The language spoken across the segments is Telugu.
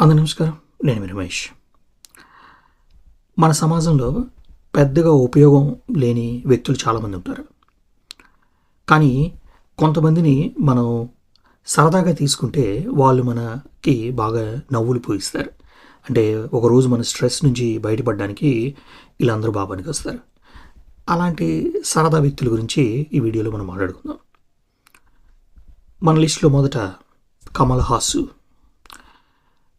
అందరి నమస్కారం. నేను రమేష్. మన సమాజంలో పెద్దగా ఉపయోగం లేని వ్యక్తులు చాలామంది ఉంటారు. కానీ కొంతమందిని మనం సరదాగా తీసుకుంటే వాళ్ళు మనకి బాగా నవ్వులు పూయిస్తారు. అంటే ఒకరోజు మన స్ట్రెస్ నుంచి బయటపడడానికి వీళ్ళందరూ బాగా పనికొస్తారు అలాంటి సరదా వ్యక్తుల గురించి ఈ వీడియోలో మనం మాట్లాడుకుందాం. మన లిస్టులో మొదట కమల్ హాసు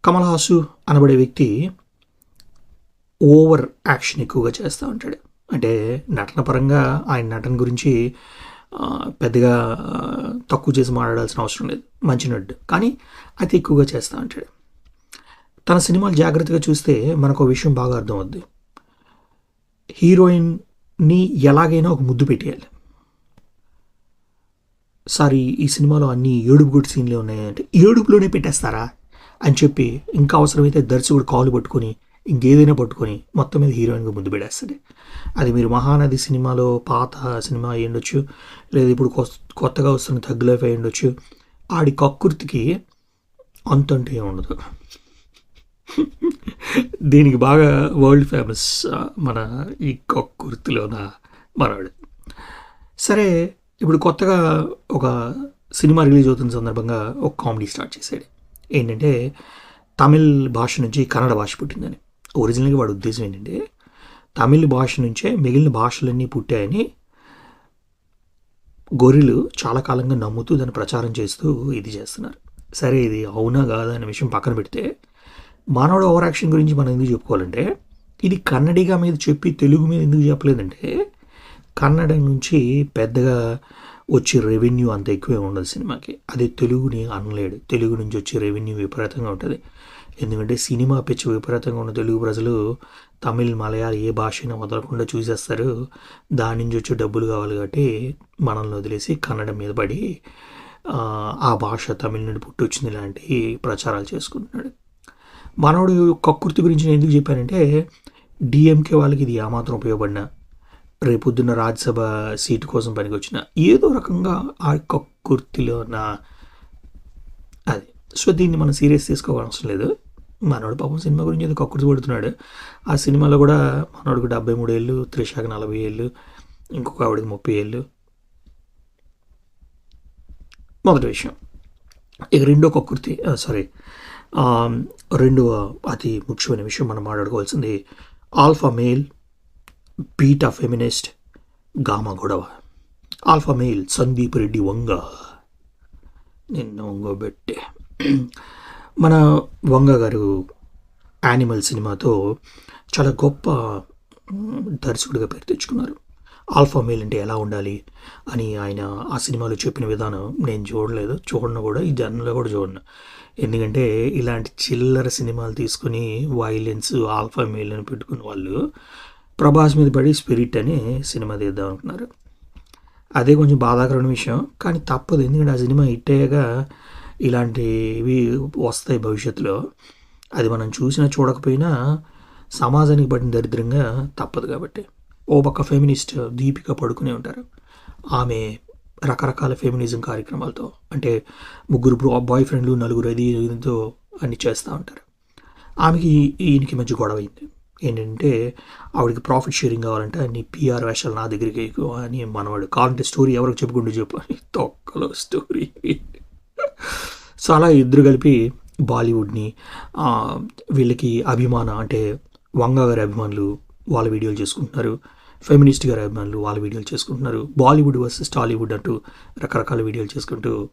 కమల్ హాసు అనబడే వ్యక్తి ఓవర్ యాక్షన్ ఎక్కువగా చేస్తూ ఉంటాడు. అంటే నటన పరంగా ఆయన నటన గురించి పెద్దగా తక్కువ చేసి మాట్లాడాల్సిన అవసరం లేదు. మంచి నటుడు. కానీ అతి ఎక్కువగా చేస్తూ ఉంటాడు. తన సినిమాలు జాగ్రత్తగా చూస్తే మనకు ఒక విషయం బాగా అర్థమవుద్ది. హీరోయిన్ని ఎలాగైనా ఒక ముద్దు పెట్టేయాలి. సారీ ఈ సినిమాలో అన్ని ఏడుపు గుడి సీన్లే ఉన్నాయంటే ఏడుపులోనే పెట్టేస్తారా? అని చెప్పి ఇంకా అవసరమైతే దర్శకుడు కాలు పట్టుకొని ఇంకేదైనా పట్టుకొని మొత్తం మీద హీరోయిన్గా ముందు పెడేస్తుంది అది మీరు మహానది సినిమాలో పాత సినిమా అయి ఉండొచ్చు లేదా ఇప్పుడు కొత్తగా వస్తున్న తగ్ లైఫ్ అయి ఉండొచ్చు. ఆడి కక్కుర్తికి అంతంటే ఏం ఉండదు దీనికి బాగా వరల్డ్ ఫేమస్ మన ఈ కక్కుర్తిలోన మనవాడు. సరే ఇప్పుడు కొత్తగా ఒక సినిమా రిలీజ్ అవుతున్న సందర్భంగా ఒక కామెడీ స్టార్ట్ చేశాడు. ఏంటంటే తమిళ్ భాష నుంచి కన్నడ భాష పుట్టిందని. ఒరిజినల్గా వాడి ఉద్దేశం ఏంటంటే తమిళ్ భాష నుంచే మిగిలిన భాషలన్నీ పుట్టాయని గొర్రెలు చాలా కాలంగా నమ్ముతూ దాన్ని ప్రచారం చేస్తూ ఇది చేస్తున్నారు. సరే ఇది అవునా కాదా అనే విషయం పక్కన పెడితే మానవుడు ఓవర్ యాక్షన్ గురించి మనం ఎందుకు చెప్పుకోవాలంటే ఇది కన్నడిగా మీద చెప్పి తెలుగు మీద ఎందుకు చెప్పలేదంటే కన్నడ నుంచి పెద్దగా వచ్చే రెవెన్యూ అంత ఎక్కువే ఉండదు సినిమాకి. అదే తెలుగుని అనలేడు. తెలుగు నుంచి వచ్చే రెవెన్యూ విపరీతంగా ఉంటుంది. ఎందుకంటే సినిమా పిచ్చి విపరీతంగా ఉన్న తెలుగు ప్రజలు తమిళ్ మలయాళ ఏ భాష అయినా వదలకుండా చూసేస్తారు. దాని నుంచి వచ్చే డబ్బులు కావాలి కాబట్టి మనల్ని వదిలేసి కన్నడ మీద పడి ఆ, భాష తమిళ నుండి పుట్టొచ్చింది ఇలాంటి ప్రచారాలు చేసుకుంటున్నాడు. మనోడు కక్కుర్తి గురించి నేను ఎందుకు చెప్పానంటే డిఎంకే వాళ్ళకి ఇది ఏమాత్రం ఉపయోగపడినా రేపొద్దున రాజ్యసభ సీటు కోసం పనికొచ్చిన ఏదో రకంగా ఆ కక్కుర్తిలో నా అది. సో దీన్ని మనం సీరియస్ తీసుకోవాల్సిన లేదు. మనోడు పాపం సినిమా గురించి ఏదో కక్కుర్తి పడుతున్నాడు ఆ సినిమాలో కూడా మనోడికి డెబ్బై మూడు ఏళ్ళు త్రిషాకి నలభై ఏళ్ళు ఇంకొక ఆవిడకి ముప్పై ఏళ్ళు. మొదటి విషయం. ఇక రెండో కక్కుర్తి సారీ రెండో అతి ముఖ్యమైన విషయం మనం మాట్లాడుకోవాల్సింది alpha male beta feminist gamma గొడవ. Alpha male Sandeep Reddy Vanga. నిన్న వంగబెట్టే. మన వంగ గారు యానిమల్ సినిమాతో చాలా గొప్ప దర్శకుడిగా పేరు తెచ్చుకున్నారు. ఆల్ఫా మేల్ అంటే ఎలా ఉండాలి అని ఆయన ఆ సినిమాలో చెప్పిన విధానం నేను చూడలేదు. చూడను కూడా ఈ జర్నల్లో కూడా చూడను. ఎందుకంటే ఇలాంటి చిల్లర సినిమాలు తీసుకుని వైలెన్స్ ఆల్ఫా మేల్ అని పెట్టుకున్న వాళ్ళు ప్రభాస్ మీద పడి స్పిరిట్ అని సినిమా తీద్దాం అనుకున్నారు. అదే కొంచెం బాధాకరమైన విషయం. కానీ తప్పదు. ఎందుకంటే ఆ సినిమా హిట్ అయ్యాక ఇలాంటివి వస్తాయి భవిష్యత్తులో. అది మనం చూసినా చూడకపోయినా సమాజానికి పడిన దరిద్రంగా తప్పదు కాబట్టి. ఓ పక్క ఫెమినిస్ట్ దీపిక పడుకునే ఉంటారు. ఆమె రకరకాల ఫెమినిజం కార్యక్రమాలతో అంటే ముగ్గురు బాయ్ ఫ్రెండ్లు నలుగురు అది అన్ని చేస్తూ ఉంటారు. ఆమెకి ఈయనకి మధ్య గొడవ అయింది. ఏంటంటే ఆవిడకి ప్రాఫిట్ షేరింగ్ కావాలంటే అన్ని పిఆర్ వేషాలు నా దగ్గరికి ఎక్కువ అని మనవాడు. కావాలంటే స్టోరీ ఎవరికి చెప్పుకుంటూ చెప్పు. అని తొక్కలో స్టోరీ సో అలా ఇద్దరు కలిపి బాలీవుడ్ని వీళ్ళకి అభిమాన అంటే వంగ గారి అభిమానులు వాళ్ళ వీడియోలు చేసుకుంటున్నారు. ఫెమినిస్ట్ గారి అభిమానులు వాళ్ళ వీడియోలు చేసుకుంటున్నారు. బాలీవుడ్ వర్సెస్ టాలీవుడ్ అంటూ రకరకాల వీడియోలు చేసుకుంటూ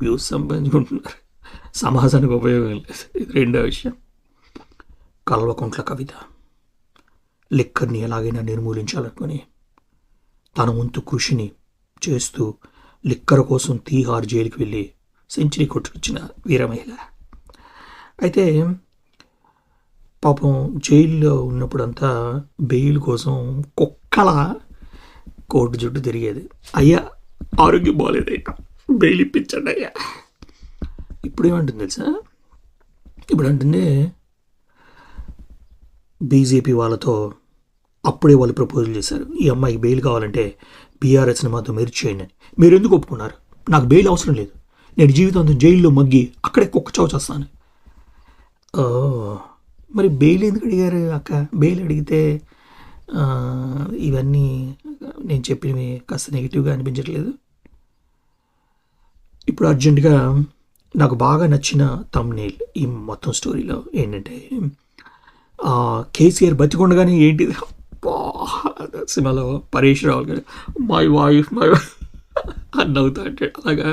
వ్యూస్ సంపాదించుకుంటున్నారు. సమాజానికి ఉపయోగం లేదు. ఇది రెండో విషయం. కల్వకుంట్ల కవిత. లిక్కర్ని ఎలాగైనా నిర్మూలించాలనుకుని తన వంతు కృషిని చేస్తూ లిక్కర్ కోసం తీహార్ జైలుకి వెళ్ళి సెంచరీ కొట్టుకొచ్చిన వీరమహిళ. అయితే పాపం జైల్లో ఉన్నప్పుడంతా బెయిల్ కోసం కుక్కల కోర్టు జుట్టు తిరిగేది. అయ్యా ఆరోగ్యం బాగాలేదయ్యా బెయిల్ ఇప్పించండి అయ్యా. ఇప్పుడు ఏమంటుంది తెలుసా? ఇప్పుడు అంటుంది బీజేపీ వాళ్ళతో అప్పుడే వాళ్ళు ప్రపోజల్ చేశారు. ఈ అమ్మాయికి బెయిల్ కావాలంటే బీఆర్ఎస్ని మాతో మీరు చేయండి అని. మీరు ఎందుకు ఒప్పుకున్నారు? నాకు బెయిల్ అవసరం లేదు. నేను జీవితాంతం జైల్లో మగ్గి అక్కడే కుక్క చావు చేస్తాను. మరి బెయిల్ ఎందుకు అడిగారు అక్క? బెయిల్ అడిగితే ఇవన్నీ నేను చెప్పినవి కాస్త నెగిటివ్గా అనిపించట్లేదు. ఇప్పుడు అర్జెంటుగా నాకు బాగా నచ్చిన తమ్నేల్ ఈ మొత్తం స్టోరీలో ఏంటంటే కేసీఆర్ బతికొండగానే ఏంటిది? అబ్బా, సినిమాలో పరేష్ రావులు గారు మై వైఫ్ మై అని నవ్వుతా అంటే అలాగా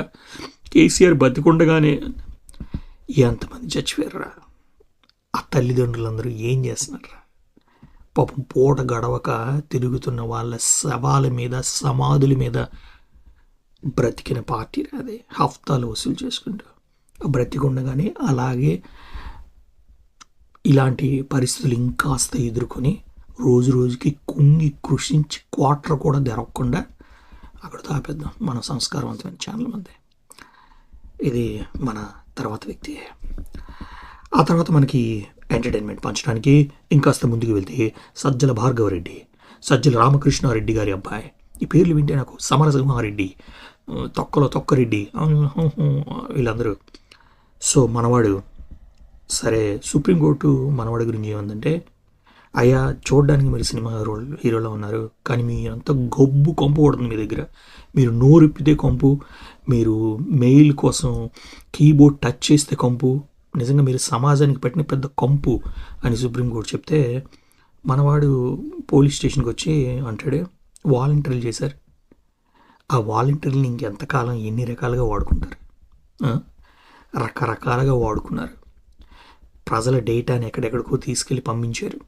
కేసీఆర్ బతికుండగానే ఎంతమంది చచ్చిపోయారా ఆ తల్లిదండ్రులందరూ ఏం చేస్తున్నారా పాపం పూట గడవక తిరుగుతున్న వాళ్ళ శవాల మీద సమాధుల మీద బ్రతికిన పార్టీ అదే. హఫ్తాలు వసూలు చేసుకుంటూ బ్రతికుండగానే అలాగే ఇలాంటి పరిస్థితులు ఇంకాస్త ఎదుర్కొని రోజు రోజుకి కుంగి కృషించి క్వార్టర్ కూడా దొరకకుండా అక్కడ తాపేద్దాం. మన సంస్కారవంతమైన ఛానల్ మంది. ఇది మన తర్వాత వ్యక్తి. ఆ తర్వాత మనకి ఎంటర్టైన్మెంట్ పంచడానికి ఇంకాస్త ముందుకు వెళ్తే సజ్జల భార్గవరెడ్డి సజ్జల రామకృష్ణారెడ్డి గారి అబ్బాయి. ఈ పేర్లు వింటే నాకు సమరసింహారెడ్డి తొక్కలో తొక్కరెడ్డి హు, హు, వీళ్ళందరూ. సో మనవాడు సరే సుప్రీంకోర్టు మనవాడి గురించి ఏమందంటే అయ్యా చూడడానికి మీరు సినిమా హీరో హీరోలో ఉన్నారు కానీ మీ అంత గొబ్బు కొంపు కొడుతుంది మీ దగ్గర. మీరు నోరిప్పితే కొంపు మీరు మెయిల్ కోసం కీబోర్డ్ టచ్ చేస్తే కొంపు నిజంగా మీరు సమాజానికి పెట్టిన పెద్ద కంపు అని సుప్రీంకోర్టు చెప్తే మనవాడు పోలీస్ స్టేషన్కి వచ్చి అంటాడు వాలంటీర్లు చేశారు. ఆ వాలంటీర్ని ఇంకెంతకాలం ఎన్ని రకాలుగా వాడుకుంటారు? రకరకాలుగా వాడుకున్నారు. ప్రజల డేటాని ఎక్కడెక్కడికో తీసుకెళ్ళి పంపించారు.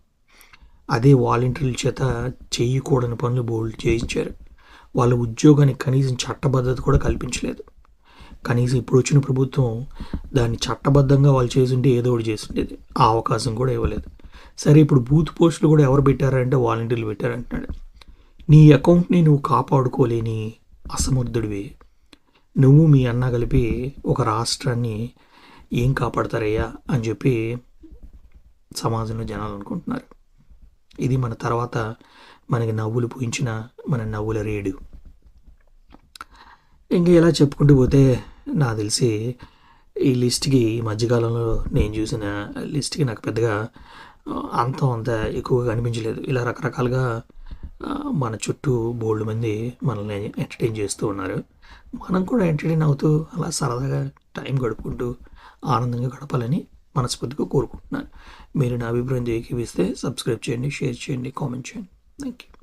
అదే వాలంటీర్ల చేత చేయకూడని పనులు బోల్డ్ చేయించారు. వాళ్ళ ఉద్యోగానికి కనీసం చట్టబద్ధత కూడా కల్పించలేదు. కనీసం ఇప్పుడు వచ్చిన ప్రభుత్వం దాన్ని చట్టబద్ధంగా వాళ్ళు చేస్తుంటే ఏదో ఒకటి చేస్తుండేది ఆ అవకాశం కూడా ఇవ్వలేదు. సరే ఇప్పుడు బూత్ పోస్టులు కూడా ఎవరు పెట్టారంటే వాలంటీర్లు పెట్టారంటున్నాడు. నీ అకౌంట్ని నువ్వు కాపాడుకోలేని అసమర్థుడివి. నువ్వు మీ అన్న కలిపి ఒక రాష్ట్రాన్ని ఏం కాపాడతారయ్యా అని చెప్పి సమాజంలో జనాలు అనుకుంటున్నారు. ఇది మన తర్వాత మనకి నవ్వులు పూయించిన మన నవ్వుల రేడు. ఇంకా ఇలా చెప్పుకుంటూ పోతే నాకు తెలిసి ఈ లిస్ట్కి ఈ మధ్యకాలంలో నేను చూసిన లిస్ట్కి నాకు పెద్దగా అంత అంత ఎక్కువగా అనిపించలేదు ఇలా రకరకాలుగా మన చుట్టూ బోల్డ్ మంది మనల్ని ఎంటర్టైన్ చేస్తూ ఉన్నారు. మనం కూడా ఎంటర్టైన్ అవుతూ అలా సరదాగా టైం గడుపుకుంటూ ఆనందంగా గడపాలని మనస్ఫూర్తిగా కోరుకుంటున్నాను. మీరు నా అభిప్రాయం ఏకీవిస్తే సబ్స్క్రైబ్ చేయండి షేర్ చేయండి కామెంట్ చేయండి. Thank you